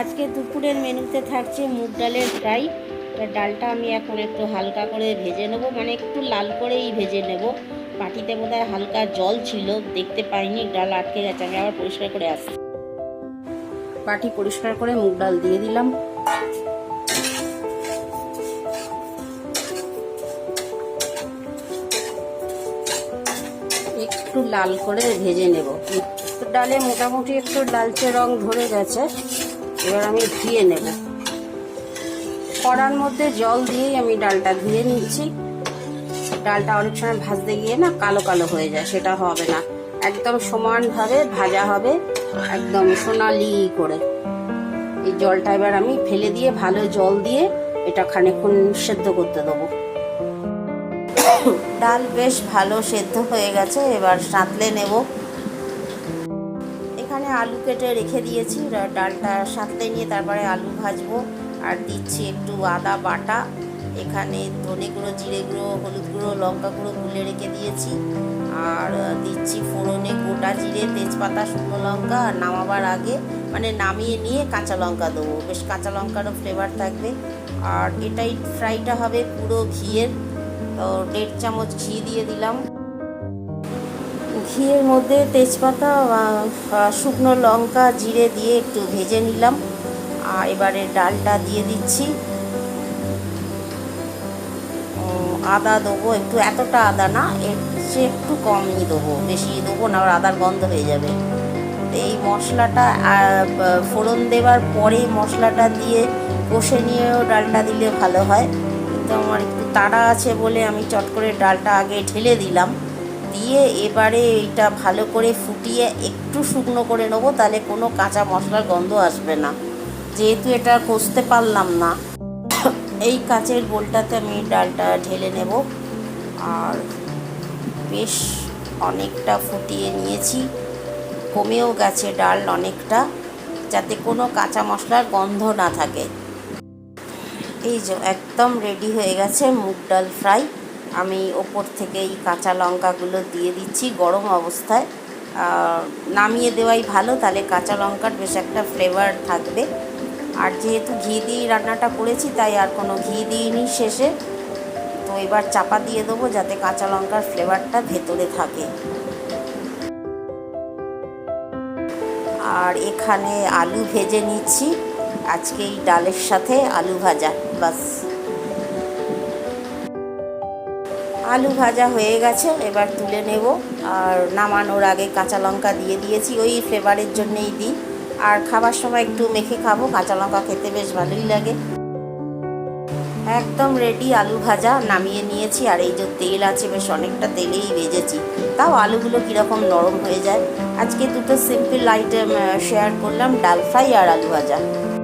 আজকে দুপুরের মেনুতে থাকছে মুগ ডালের ফ্রাই। ডালটা আমি এখন একটু হালকা করে ভেজে নেব মানে একটু লাল করেই ভেজে নেব। পাটিতে বোধহয় হালকা জল ছিল, দেখতে পাইনি, ডাল আটকে গেছে, আমি আবার পরিষ্কার করে আসছি। পাটি পরিষ্কার করে মুগ ডাল দিয়ে দিলাম। একটু লাল করে ভেজে নেব। ডালে মোটামুটি একটু লালচে রং ধরে গেছে। এবার আমি ধুয়ে নেব। কড়ার মধ্যে জল দিয়েই আমি ডালটা ধুয়ে নিচ্ছি। ডালটা অনেক সময় ভাজতে গিয়ে না কালো কালো হয়ে যায়, সেটা হবে না। একদম সমানভাবে ভাজা হবে, একদম সোনালি করে। এই জলটা এবার আমি ফেলে দিয়ে ভালো জল দিয়ে এটা খানিকক্ষণ সেদ্ধ করতে দেবো। ডাল বেশ ভালো সেদ্ধ হয়ে গেছে, এবার সাঁতলে নেব। এখানে আলু কেটে রেখে দিয়েছি। ডালটা সাঁতলে নিয়ে তারপরে আলু ভাজবো। আর দিচ্ছি একটু আদা বাটা। এখানে ধনে গুঁড়ো, জিরে গুঁড়ো, হলুদ গুঁড়ো, লঙ্কা গুঁড়ো গুলে রেখে দিয়েছি। আর দিচ্ছি ফোড়নে গোটা জিরে, তেজপাতা, শুকনো লঙ্কা আর নামাবার আগে মানে নামিয়ে নিয়ে কাঁচা লঙ্কা দেবো। বেশ কাঁচা লঙ্কারও ফ্লেভার থাকবে। আর এটাই ফ্রাইটা হবে পুরো ঘিয়ের। তো দেড় চামচ ঘি দিয়ে দিলাম। ঘিয়ের মধ্যে তেজপাতা শুকনো লঙ্কা, জিরে দিয়ে একটু ভেজে নিলাম। আর এবারে ডালটা দিয়ে দিচ্ছি। আদা দেবো, একটু এতটা আদা না, এর চেয়ে একটু কমই দেবো। বেশি দেবো না আর আদার গন্ধ হয়ে যাবে। এই মশলাটা ফোড়ন দেওয়ার পরে মশলাটা দিয়ে কষে নিয়েও ডালটা দিলে ভালো হয়। কিন্তু আমার একটু তাড়া আছে বলে আমি চট করে ডালটা আগে ঢেলে দিলাম। দিয়ে এবারে এইটা ভালো করে ফুটিয়ে একটু শুকনো করে নেব, তাহলে কোনো কাঁচা মশলার গন্ধ আসবে না। যেহেতু এটা কষতে পারলাম না, এই কাঁচের বোলটাতে আমি ডালটা ঢেলে নেব। আর বেশ অনেকটা ফুটিয়ে নিয়েছি, কমেও গেছে ডাল অনেকটা, যাতে কোনো কাঁচা মশলার গন্ধ না থাকে। এই যে, একদম রেডি হয়ে গেছে মুগ ডাল ফ্রাই আমি ওপর থেকে এই কাঁচা লঙ্কাগুলো দিয়ে দিচ্ছি গরম অবস্থায়। নামিয়ে দেওয়াই ভালো, তাহলে কাঁচা লঙ্কার বেশ একটা ফ্লেভার থাকবে। আর যেহেতু ঘি দিয়েই রান্নাটা করেছি, তাই আর কোনো ঘি দিইনি শেষে। তো এবার চাপা দিয়ে দেবো যাতে কাঁচা লঙ্কার ফ্লেভারটা ভেতরে থাকে। আর এখানে আলু ভেজে নিচ্ছি। আজকে এই ডালের সাথে আলু ভাজা, বাস। আলু ভাজা হয়ে গেছে, এবার তুলে নেব। আর নামানোর আগে কাঁচা লঙ্কা দিয়ে দিয়েছি, ওই ফ্লেভারের জন্যেই দিই। আর খাবার সময় একটু মেখে খাব, কাঁচা লঙ্কা খেতে বেশ ভালোই লাগে। একদম রেডি আলু ভাজা নামিয়ে নিয়েছি, আর এই যে তেল আছে, বেশ অনেকটা তেলেই ভেজেছি। তাও আলুগুলো কীরকম নরম হয়ে যায়। আজকে দুটো সিম্পল আইটেম শেয়ার করলাম, ডাল ফ্রাই আর আলু ভাজা।